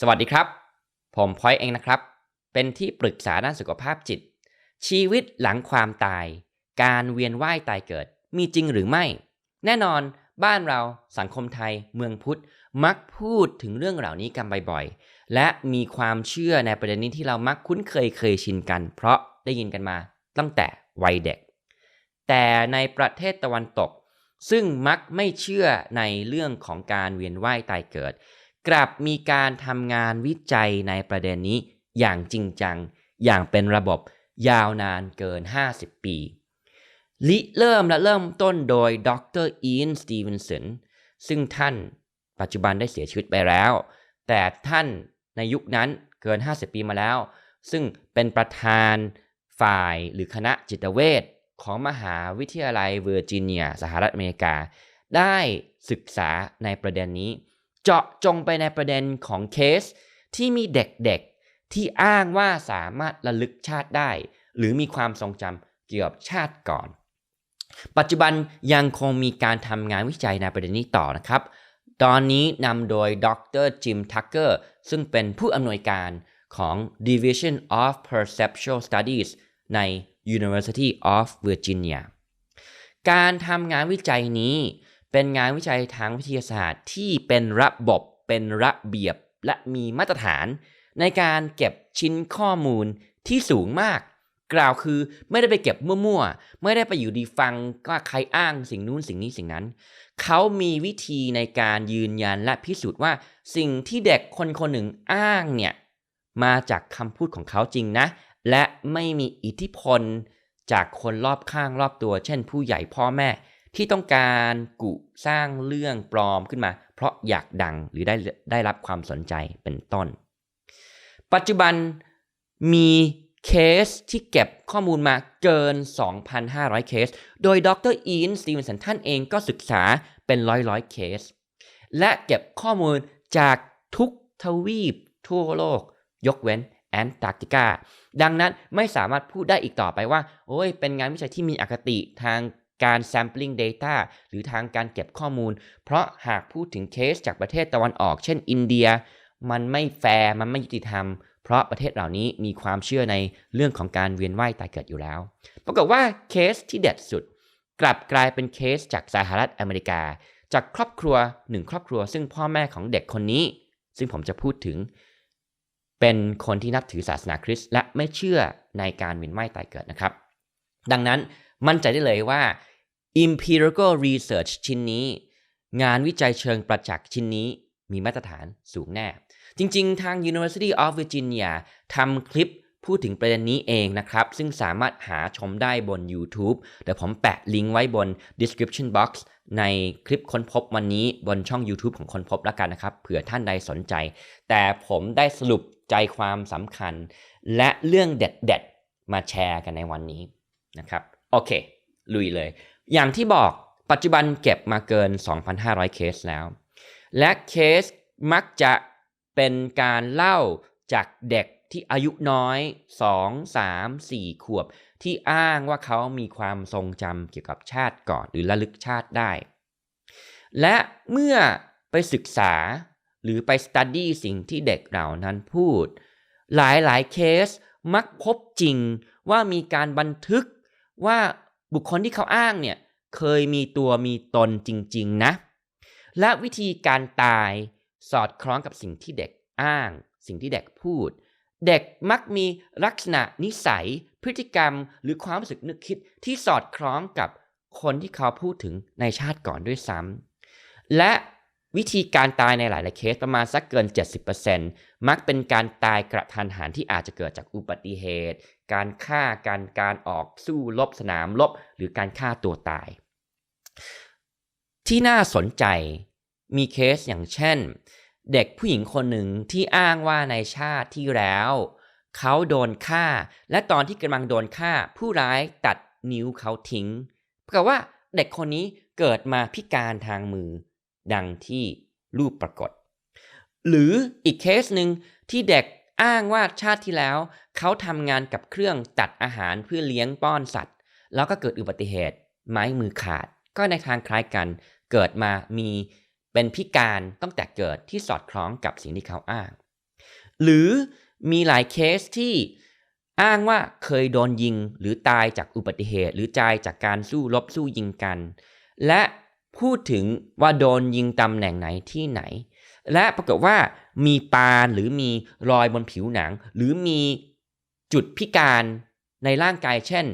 สวัสดีครับ ผมพอยเองนะครับ เป็นที่ปรึกษาด้านสุขภาพจิต ชีวิตหลังความตาย การเวียนว่ายตายเกิด มีจริงหรือไม่ แน่นอนบ้านเราสังคมไทยเมืองพุทธ มักพูดถึงเรื่องเหล่านี้กันบ่อยๆ และมีความเชื่อในประเด็นนี้ที่เรามักคุ้นเคยเคยชินกัน เพราะได้ยินกันมาตั้งแต่วัยเด็ก แต่ในประเทศตะวันตก ซึ่งมักไม่เชื่อในเรื่องของการเวียนว่ายตายเกิด กลับมีการทำงานวิจัยในประเด็นนี้อย่างจริงจัง อย่างเป็นระบบยาวนานเกิน 50 ปี ลิเริ่มและเริ่มต้นโดยดรอีนสตีเวนสันซึ่งท่านปัจจุบันได้เสียชีวิตไปแล้ว แต่ท่านในยุคนั้นเกิน 50 ปีมาแล้ว ซึ่งเป็นประธานฝ่ายหรือคณะจิตเวชของมหาวิทยาลัยเวอร์จิเนีย สหรัฐอเมริกา ได้ศึกษาในประเด็นนี้ เจาะจงไปในประเด็นของเคสที่มีเด็กๆ ที่อ้างว่าสามารถระลึกชาติได้ หรือมีความทรงจำเกี่ยวกับชาติก่อน ปัจจุบันยังคงมีการทำงานวิจัยในประเด็นนี้ต่อนะครับ ตอนนี้นำโดยดรจิมทักเกอร์ซึ่งเป็นผู้อำนวยการของ Division of Perceptual Studies ใน University of Virginia การทำงานวิจัยนี้ เป็นงานวิจัยทางวิทยาศาสตร์ที่เป็นระบบเป็นระเบียบและมีมาตรฐาน ในการเก็บชิ้นข้อมูลที่สูงมาก กล่าวคือไม่ได้ไปเก็บมั่วๆ ไม่ได้ไปอยู่ดีฟังว่าใครอ้างสิ่งนู้นสิ่งนี้สิ่งนั้น เขามีวิธีในการยืนยันและพิสูจน์ว่าสิ่งที่เด็กคนคนหนึ่งอ้างเนี่ยมาจากคำพูดของเขาจริงนะ และไม่มีอิทธิพลจากคนรอบข้างรอบตัว เช่นผู้ใหญ่พ่อแม่ ที่ต้องการกุสร้างเรื่องปลอมขึ้นมา เพราะอยากดังหรือได้ได้รับความสนใจเป็นต้น ปัจจุบันมีเคสที่เก็บข้อมูลมาเกิน 2,500 เคส โดยดรอีนสตีเวนสันท่านเองก็ศึกษาเป็นร้อยร้อยเคส และเก็บข้อมูลจากทุกทวีปทั่วโลก ยกเว้นแอนตาร์กติกา ดังนั้นไม่สามารถพูดได้อีกต่อไปว่า โอ้ย เป็นงานวิจัยที่มีอคติทาง การ sampling data หรือทางการเก็บข้อมูล เพราะหากพูดถึงเคสจากประเทศตะวันออก เช่นอินเดีย มันไม่แฟร์มันไม่ยุติธรรม เพราะประเทศเหล่านี้มีความเชื่อในเรื่องของการเวียนว่ายตายเกิดอยู่แล้ว ปรากฏว่าเคสที่เด็ดสุด กลับกลายเป็นเคสจากสหรัฐอเมริกา จากครอบครัวหนึ่งครอบครัว ซึ่งพ่อแม่ของเด็กคนนี้ ซึ่งผมจะพูดถึงเป็นคนที่นับถือศาสนาคริสต์และไม่เชื่อในการเวียนว่ายตายเกิดนะครับ ดังนั้น มั่นใจได้เลยว่า empirical research ชิ้นนี้ งานวิจัยเชิงประจักษ์ชิ้นนี้มีมาตรฐานสูงแน่ จริง ๆ ทาง University of Virginia ทำคลิปพูดถึงประเด็นนี้เองนะครับ ซึ่งสามารถหาชมได้บน YouTube เดี๋ยวผมแปะลิงก์ไว้บน description box ในคลิปค้นพบวันนี้บนช่อง YouTube ของค้นพบแล้วกันนะครับ เผื่อท่านใดสนใจ แต่ผมได้สรุปใจความสำคัญ และเรื่องเด็ด ๆ มาแชร์กันในวันนี้นะครับ โอเค ลุยเลย อย่างที่บอกปัจจุบันเก็บมาเกิน 2,500 เคสแล้ว และเคสมักจะเป็นการเล่าจากเด็กที่อายุน้อย 2 3 4 ขวบ ที่อ้างว่าเขามีความทรงจำเกี่ยวกับชาติก่อน หรือระลึกชาติได้ และเมื่อไปศึกษาหรือไปสตัดดี้สิ่งที่เด็กเหล่านั้นพูด หลายหลายเคสมักพบจริงว่ามีการบันทึก ว่าบุคคลที่เขาอ้างเนี่ยเคยมีตัวมีตนจริง ๆ นะ และวิธีการตายสอดคล้องกับสิ่งที่เด็กอ้าง สิ่งที่เด็กพูด เด็กมักมีลักษณะนิสัย พฤติกรรม หรือความรู้สึกนึกคิดที่สอดคล้องกับคนที่เขาพูดถึงในชาติก่อนด้วยซ้ำและวิธีการตายในหลาย ๆ เคสประมาณสักเกิน 70%มักเป็นการตายกระทันหันที่อาจจะเกิดจากอุบัติเหตุ การฆ่าการการออกสู้รบสนามรบหรือการฆ่าตัวตาย ที่น่าสนใจมีเคสอย่างเช่น เด็กผู้หญิงคนหนึ่งที่อ้างว่าในชาติที่แล้ว เขาโดนฆ่า และตอนที่กำลังโดนฆ่า ผู้ร้ายตัดนิ้วเขาทิ้งเพราะว่าเด็กคนนี้เกิดมาพิการทางมือ ดังที่รูปปรากฏ หรืออีกเคสหนึ่งที่เด็ก อ้างว่าชาติที่แล้วเขาทำงานกับเครื่องตัดอาหารเพื่อเลี้ยงป้อนสัตว์ แล้วก็เกิดอุบัติเหตุ ไม้มือขาด ก็ในทางคล้ายกันเกิดมามีเป็นพิการตั้งแต่เกิดที่สอดคล้องกับสิ่งที่เขาอ้าง หรือมีหลายเคสที่อ้างว่าเคยโดนยิงหรือตายจากอุบัติเหตุ หรือตายจากการสู้รบสู้ยิงกัน และพูดถึงว่าโดนยิงตำแหน่งไหนที่ไหน และปรากฏว่ามีปานหรือมีรอยบนผิวหนัง หรือมีจุดพิการในร่างกายเช่น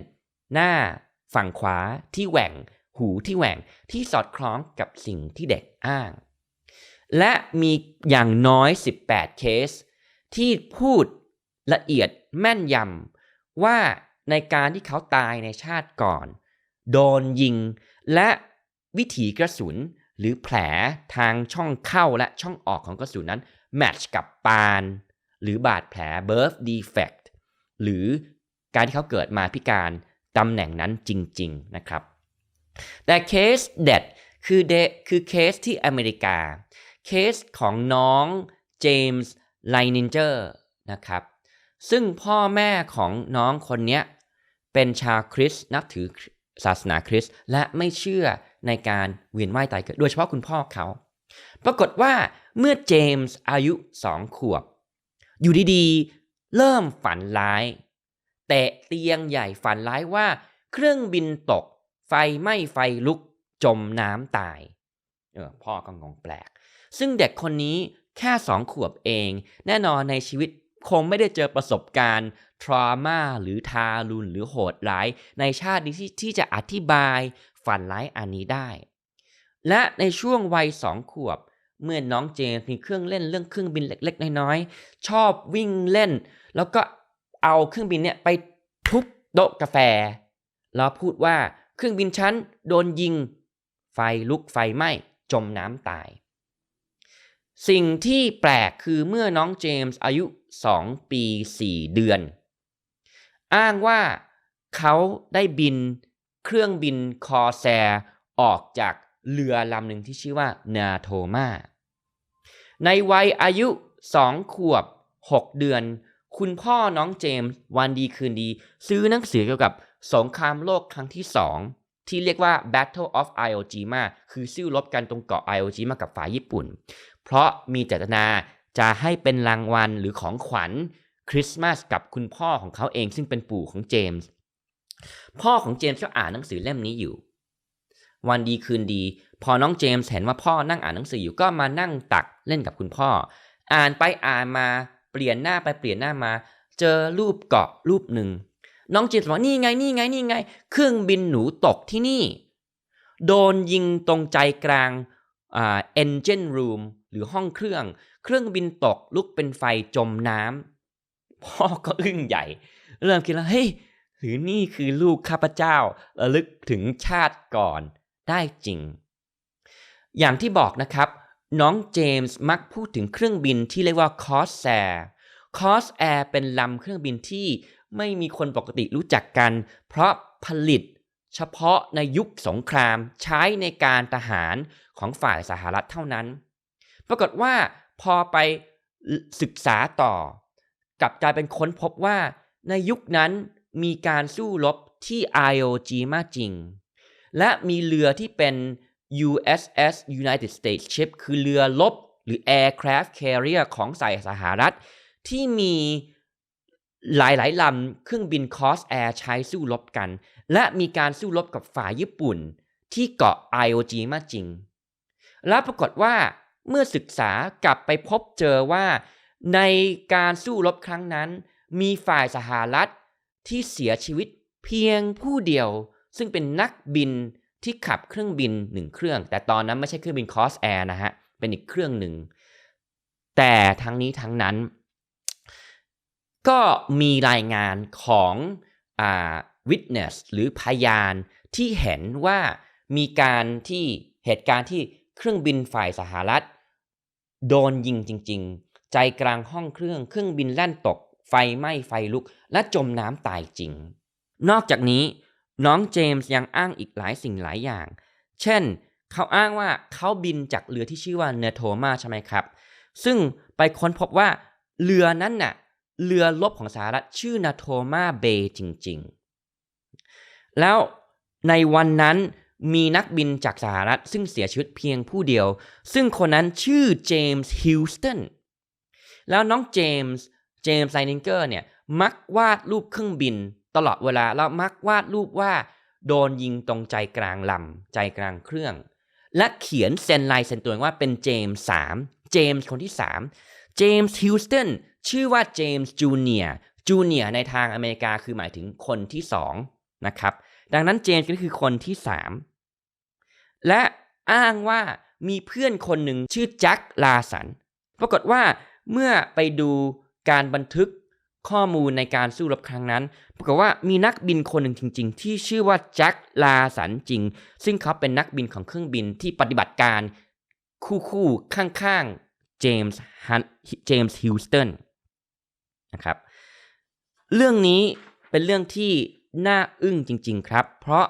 หน้าฝั่งขวาที่แหว่ง หูที่แหว่งที่สอดคล้องกับสิ่งที่เด็กอ้าง และมีอย่างน้อย 18 เคส ที่พูดละเอียดแม่นยำว่าในการที่เขาตายในชาติก่อน โดนยิงและวิถีกระสุน หรือแผลทางช่องเข้าและช่องออกของกระสุนนั้นแมทช์กับปาน หรือบาดแผล birth defect หรือการที่เขาเกิดมาพิการตำแหน่งนั้นจริง ๆ นะครับ แต่เคสเด็ดคือเดคือเคสที่อเมริกา เคสของน้องเจมส์ไลนินเจอร์นะครับ ซึ่งพ่อแม่ของน้องคนนี้เป็นชาวคริสต์นับถือศาสนาคริสต์และไม่เชื่อ ในการเวียนว่ายตายเกิด โดยเฉพาะคุณพ่อเขา ปรากฏว่าเมื่อเจมส์อายุสองขวบ อยู่ดีๆ เริ่มฝันร้าย แต่เตียงใหญ่ฝันร้ายว่า เครื่องบินตก ไฟไหม้ไฟลุกจมน้ำตาย เออพ่อก็งงแปลก ซึ่งเด็กคนนี้แค่สองขวบเอง แน่นอนในชีวิตคงไม่ได้เจอประสบการณ์ทรามาหรือทารุณหรือโหดร้าย ในชาตินี้ที่ที่จะอธิบาย ฝันร้ายอันนี้ได้ และในช่วงวัยสองขวบ เมื่อน้องเจมส์มีเครื่องเล่นเรื่องเครื่องบินเล็กๆ น้อยๆ ชอบวิ่งเล่น แล้วก็เอาเครื่องบินเนี่ยไปทุบโต๊ะกาแฟ แล้วพูดว่าเครื่องบินฉันโดนยิง ไฟลุกไฟไหม้จมน้ำตาย สิ่งที่แปลกคือเมื่อน้องเจมส์อายุ 2 ปี 4 เดือน อ้างว่าเขาได้บิน เครื่องบินคอแซร์ออกจากเรือลำหนึ่งที่ชื่อว่านาโทมาในวัยอายุ2ขวบ 6 เดือน คุณพ่อน้องเจมส์วันดีคืนดี ซื้อหนังสือเกี่ยวกับสงครามโลกครั้งที่2ที่เรียกว่า Battle of Iwo Jima คือสู้รบกันตรงเกาะไอโอจิมากับฝ่ายญี่ปุ่น เพราะมีเจตนาจะให้เป็นรางวัลหรือของขวัญคริสต์มาสกับคุณพ่อของเขาเองซึ่งเป็นปู่ของเจมส์ พ่อของเจมส์ก็อ่านหนังสือเล่มนี้อยู่ วันดีคืนดี พอน้องเจมส์เห็นว่าพ่อนั่งอ่านหนังสืออยู่ก็มานั่งตักเล่นกับคุณพ่อ อ่านไปอ่านมาเปลี่ยนหน้าไปเปลี่ยนหน้ามา เจอรูปเกาะรูปหนึ่งน้องเจมส์บอกนี่ไงนี่ไงนี่ไง เครื่องบินหนูตกที่นี่ โดนยิงตรงใจกลางอ่า engine room หรือห้องเครื่อง เครื่องบินตกลุกเป็นไฟจมน้ำพ่อก็อึ้งใหญ่ เริ่มคิดแล้วเฮ้ย หรือนี่คือลูกข้าพเจ้าระลึกถึงชาติก่อนได้จริง อย่างที่บอกนะครับ น้องเจมส์มักพูดถึงเครื่องบินที่เรียกว่า Corsair Corsair เป็นลำเครื่องบินที่ไม่มีคนปกติรู้จักกัน เพราะผลิตเฉพาะในยุคสงครามใช้ในการทหารของฝ่ายสหรัฐเท่านั้น ปรากฏว่าพอไปศึกษาต่อ กลับกลายเป็นค้นพบว่าในยุคนั้น มีการสู้รบที่ไอโอจีมาจริง และมีเรือที่เป็น USS United States Ship คือเรือลบหรือ Aircraft Carrier ของสายสหรัฐ ที่มีหลายๆลำเครื่องบิน Cross Air ใช้สู้รบกัน และมีการสู้รบกับฝ่ายญี่ปุ่น ที่เกาะไอโอจีมาจริง แล้วปรากฏว่าเมื่อศึกษากลับไปพบเจอว่า ในการสู้รบครั้งนั้น มีฝ่ายสหรัฐ ที่เสียชีวิตเพียงผู้เดียว ซึ่งเป็นนักบินที่ขับเครื่องบินหนึ่งเครื่อง แต่ตอนนั้นไม่ใช่เครื่องบินคอสแอร์นะฮะ เป็นอีกเครื่องหนึ่ง แต่ทั้งนี้ทั้งนั้น ก็มีรายงานของอ่า witness หรือพยานที่เห็นว่ามีการที่เหตุการณ์ที่เครื่องบินฝ่ายสหรัฐ โดนยิงจริง ๆ ใจกลางห้องเครื่องเครื่องบินแล่นตก ไฟไหม้ไฟลุก และจมน้ำตายจริง นอกจากนี้น้องเจมส์ยังอ้างอีกหลายสิ่งหลายอย่าง เช่น เขาอ้างว่าเขาบินจากเรือที่ชื่อว่าเนโทมาใช่ไหมครับ ซึ่งไปค้นพบว่าเรือนั้นน่ะเรือลบของสหรัฐชื่อนาโทมาเบย์จริง ๆ แล้วในวันนั้นมีนักบินจากสหรัฐซึ่งเสียชีวิตเพียงผู้เดียว ซึ่งคนนั้นชื่อเจมส์ฮิลสตันแล้วน้องเจมส์ เจมส์ไซนิงเกอร์เนี่ยมักวาดรูปเครื่องบินตลอดเวลาแล้วมักวาดรูปว่า โดนยิงตรงใจกลางลำใจกลางเครื่อง และเขียนเซ็นลายเซนตัวเองว่าเป็นเจมส์สามเจมส์คนที่สามเจมส์ฮิวสตันชื่อว่าเจมส์จูเนียจูเนียในทางอเมริกาคือหมายถึงคนที่สองนะครับดังนั้นเจมส์ก็คือคนที่สามและอ้างว่ามีเพื่อนคนหนึ่งชื่อแจ็คลาสันปรากฏว่าเมื่อไปดู การบันทึกข้อมูลในการสู้รบครั้งนั้น ปรากฏว่ามีนักบินคนหนึ่งจริง ๆ ที่ชื่อว่าแจ็คลาสันจริง ซึ่งเขาเป็นนักบินของเครื่องบินที่ปฏิบัติการคู่ๆข้างๆเจมส์ฮันเจมส์ฮิวสตันนะครับ เรื่องนี้เป็นเรื่องที่น่าอึ้งจริง ๆ ครับ เพราะ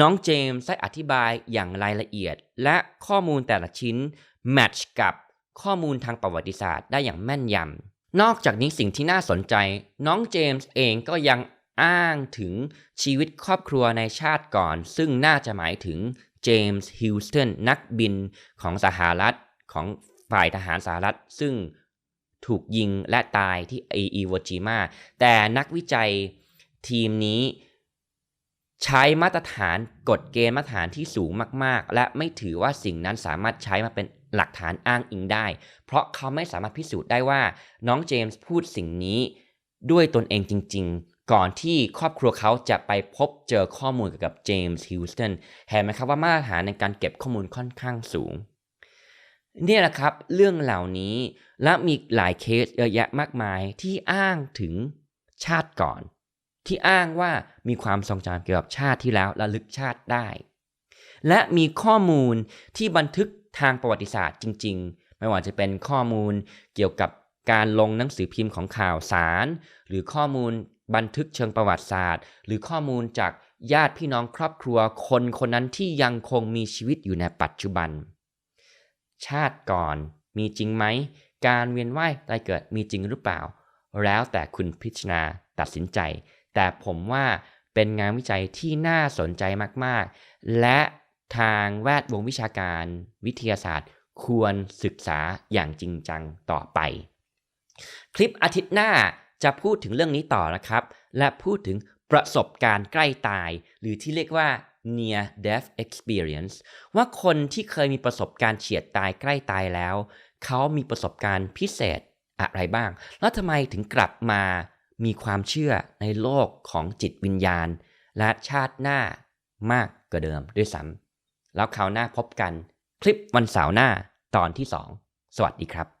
น้องเจมส์ได้อธิบายอย่างรายละเอียด และข้อมูลแต่ละชิ้นแมทช์กับ ข้อมูลทางประวัติศาสตร์ได้อย่างแม่นยำนอกจากนี้สิ่งที่น่าสนใจ น้องเจมส์เองก็ยังอ้างถึงชีวิตครอบครัวในชาติก่อน ซึ่งน่าจะหมายถึงเจมส์ฮิวสตันนักบินของสหรัฐของฝ่ายทหารสหรัฐ ซึ่งถูกยิงและตายที่อีโวจิมาแต่นักวิจัยทีมนี้ใช้มาตรฐานกฎเกณฑ์มาตรฐานที่สูงมาก ๆ และไม่ถือว่าสิ่งนั้นสามารถใช้มาเป็น หลักฐานอ้างอิงได้ เพราะเขาไม่สามารถพิสูจน์ได้ว่าน้องเจมส์พูดสิ่งนี้ด้วยตนเองจริง ๆ ก่อนที่ครอบครัวเขาจะไปพบเจอข้อมูลเกี่ยวกับเจมส์ฮิวสตันเห็นไหมครับว่ามาตรฐานในการเก็บข้อมูลค่อนข้างสูงเนี่ยแหละครับเรื่องเหล่านี้และมีหลายเคสเยอะแยะมากมายที่อ้างถึงชาติก่อน ที่อ้างว่ามีความทรงจำเกี่ยวกับชาติที่แล้วระลึกชาติได้ และมีข้อมูลที่บันทึก ทางประวัติศาสตร์จริง ๆ ไม่ว่าจะเป็นข้อมูลเกี่ยวกับการลงหนังสือพิมพ์ของข่าวสาร หรือข้อมูลบันทึกเชิงประวัติศาสตร์ หรือข้อมูลจากญาติพี่น้องครอบครัวคนคนนั้นที่ยังคงมีชีวิตอยู่ในปัจจุบัน ชาติก่อนมีจริงไหม การเวียนว่ายตายเกิดมีจริงหรือเปล่า แล้วแต่คุณพิจารณาตัดสินใจ แต่ผมว่าเป็นงานวิจัยที่น่าสนใจมาก ๆ และ ทางแวดวงวิชาการวิทยาศาสตร์ ควรศึกษาอย่างจริงจังต่อไป คลิปอาทิตย์หน้าจะพูดถึงเรื่องนี้ต่อนะครับ และพูดถึงประสบการณ์ใกล้ตาย หรือที่เรียกว่า near death experience ว่าคนที่เคยมีประสบการณ์เฉียดตายใกล้ตายแล้ว เขามีประสบการณ์พิเศษอะไรบ้าง แล้วทำไมถึงกลับมามีความเชื่อในโลกของจิตวิญญาณ และชาติหน้ามากกว่าเดิมด้วยซ้ำ แล้วคราวหน้าพบกัน คลิปวันเสาร์หน้าตอนที่ 2 สวัสดีครับ